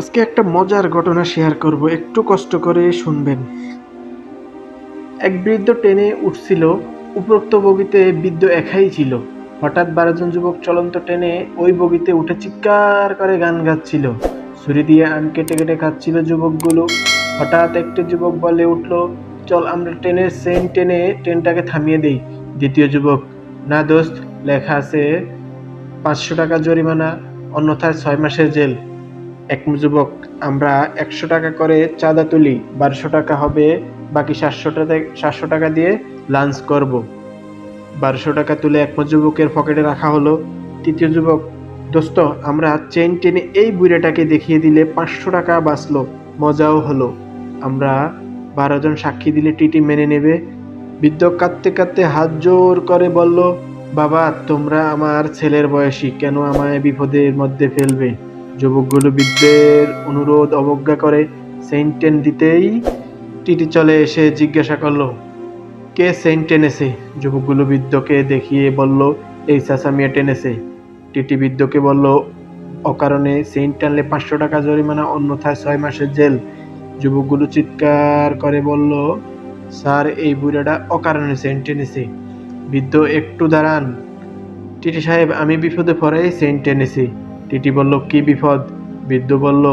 আজকে একটা মজার ঘটনা শেয়ার করব, একটু কষ্ট করে শুনবেন। এক বৃদ্ধ ট্রেনে উঠছিল, উপরোক্ত বগিতে বৃদ্ধ একাই ছিল। হঠাৎ বারোজন যুবক চলন্ত ট্রেনে ওই বগিতে উঠে চিৎকার করে গান গাচ্ছিল। ছুরি দিয়ে আম কেটে কেটে খাচ্ছিল যুবকগুলো। হঠাৎ একটি যুবক বলে উঠল, চল আমরা ট্রেনের সেন টেনে ট্রেনটাকে থামিয়ে দেই। দ্বিতীয় যুবক, না দোস্ত, লেখা আছে পাঁচশো টাকা জরিমানা, অন্যথায় ছয় মাসের জেল। এক যুবক, আমরা একশো টাকা করে চাঁদা তুলি, বারোশো টাকা হবে, বাকি সাতশো টাকা সাতশো টাকা দিয়ে লাঞ্চ করব। বারোশো টাকা তুলে এক যুবকের পকেটে রাখা হলো। তৃতীয় যুবক, দোস্ত, আমরা চেন টেনে এই বুড়েটাকে দেখিয়ে দিলে পাঁচশো টাকা বাঁচলো, মজাও হলো। আমরা বারো জন সাক্ষী দিলে টিটি মেনে নেবে। বৃদ্ধ কাঁদতে কাঁদতে হাত জোর করে বলল, বাবা, তোমরা আমার ছেলের বয়সী, কেন আমায় বিপদের মধ্যে ফেলবে? যুবকগুলো বৃদ্ধের অনুরোধ অবজ্ঞা করে সেন্টেন দিতেই টিটি চলে এসে জিজ্ঞাসা করল, কে সেন্ট টেনেছে যুবকগুলো বৃদ্ধকে দেখিয়ে বলল, এই চাচামিয়া টেনেছে। টিটি বৃদ্ধকে বলল, অকারণে সেন্ট টানলে পাঁচশো টাকা জরিমানা, অন্যথায় ছয় মাসের জেল। যুবকগুলো চিৎকার করে বলল, স্যার, এই বুড়াটা অকারণে সেন্ট টেনেছে বৃদ্ধ, একটু দাঁড়ান। টিটি সাহেব, আমি বিপদে পড়ে সেন্ট টেনেছি টিটি বলল, কি বিপদ? বৃদ্ধ বলল,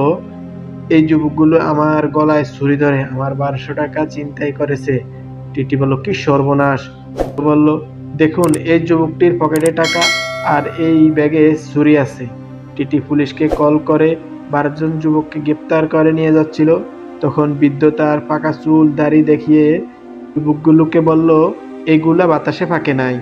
এই যুবকগুলো আমার গলায় ছুরি ধরে, আমার বারোশো টাকা চিন্তাই করেছে। টিটি বলল, কি সর্বনাশ? বলল, দেখুন, এই যুবকটির পকেটে টাকা আর এই ব্যাগে ছুরি আছে। টিটি পুলিশকে কল করে বারোজন যুবককে গ্রেপ্তার করে নিয়ে যাচ্ছিল। তখন বৃদ্ধ তার পাকা চুল দাড়ি দেখিয়ে যুবকগুলোকে বলল, এগুলা বাতাসে ফাঁকে নাই।